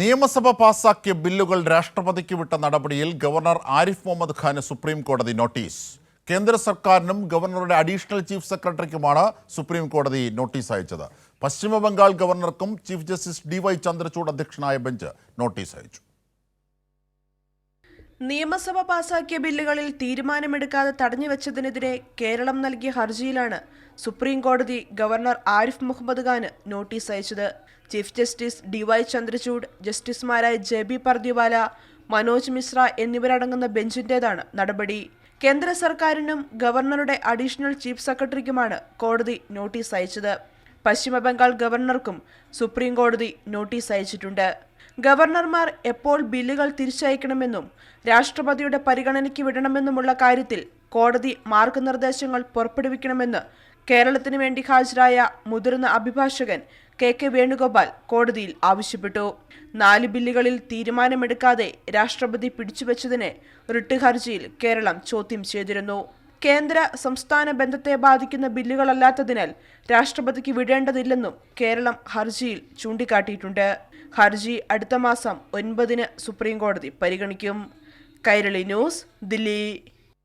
നിയമസഭ പാസാക്കിയ ബില്ലുകൾ രാഷ്ട്രപതിക്ക് വിട്ട നടപടിയിൽ ഗവർണർ ആരിഫ് മുഹമ്മദ് ഖാന് സുപ്രീം കോടതി നോട്ടീസ്. കേന്ദ്ര സർക്കാരിനും ഗവർണറുടെ അഡീഷണൽ ചീഫ് സെക്രട്ടറിക്കുമാണ് സുപ്രീം കോടതി നോട്ടീസ് അയച്ചത്. Paschim Bangal ഗവർണർക്കും chief justice D Y Chandrachud അധ്യക്ഷനായ ബെഞ്ച് നോട്ടീസ് അയച്ചു. നിയമസഭ പാസാക്കിയ ബില്ലുകളിൽ തീരുമാനമെടുക്കാതെ തടഞ്ഞുവെച്ചതിനെതിരെ കേരളം നൽകിയ ഹർജിയിലാണ് സുപ്രീം കോടതി ഗവർണർ ആരിഫ് മുഹമ്മദ് ഖാന് നോട്ടീസ് അയച്ചത്. Chief justice D Y Chandrachud ജസ്റ്റിസുമാരായ ജെ ബി പർദിവാല മനോജ് മിശ്ര എന്നിവരടങ്ങുന്ന ബെഞ്ചിന്റേതാണ് നടപടി. കേന്ദ്ര സർക്കാരിനും ഗവർണറുടെ അഡീഷണൽ ചീഫ് സെക്രട്ടറിക്കുമാണ് കോടതി നോട്ടീസ് അയച്ചത്. പശ്ചിമബംഗാൾ ഗവർണർക്കും സുപ്രീം കോടതി നോട്ടീസ് അയച്ചിട്ടുണ്ട്. ഗവർണർമാർ എപ്പോൾ ബില്ലുകൾ തിരിച്ചയക്കണമെന്നും രാഷ്ട്രപതിയുടെ പരിഗണനയ്ക്ക് വിടണമെന്നുമുള്ള കാര്യത്തിൽ കോടതി മാർഗനിർദ്ദേശങ്ങൾ പുറപ്പെടുവിക്കണമെന്ന് കേരളത്തിന് വേണ്ടി ഹാജരായ മുതിർന്ന അഭിഭാഷകൻ കെ കെ വേണുഗോപാൽ കോടതിയിൽ ആവശ്യപ്പെട്ടു. നാല് ബില്ലുകളിൽ തീരുമാനമെടുക്കാതെ രാഷ്ട്രപതി പിടിച്ചുവെച്ചതിനെ റിട്ട് ഹർജിയിൽ കേരളം ചോദ്യം ചെയ്തിരുന്നു. കേന്ദ്ര സംസ്ഥാന ബന്ധത്തെ ബാധിക്കുന്ന ബില്ലുകളല്ലാത്തതിനാൽ രാഷ്ട്രപതിക്ക് വിടേണ്ടതില്ലെന്നും കേരളം ഹർജിയിൽ ചൂണ്ടിക്കാട്ടിയിട്ടുണ്ട്. ഹർജി അടുത്ത മാസം ഒൻപതിന് സുപ്രീംകോടതി പരിഗണിക്കും. കൈരളി ന്യൂസ് ദില്ലി.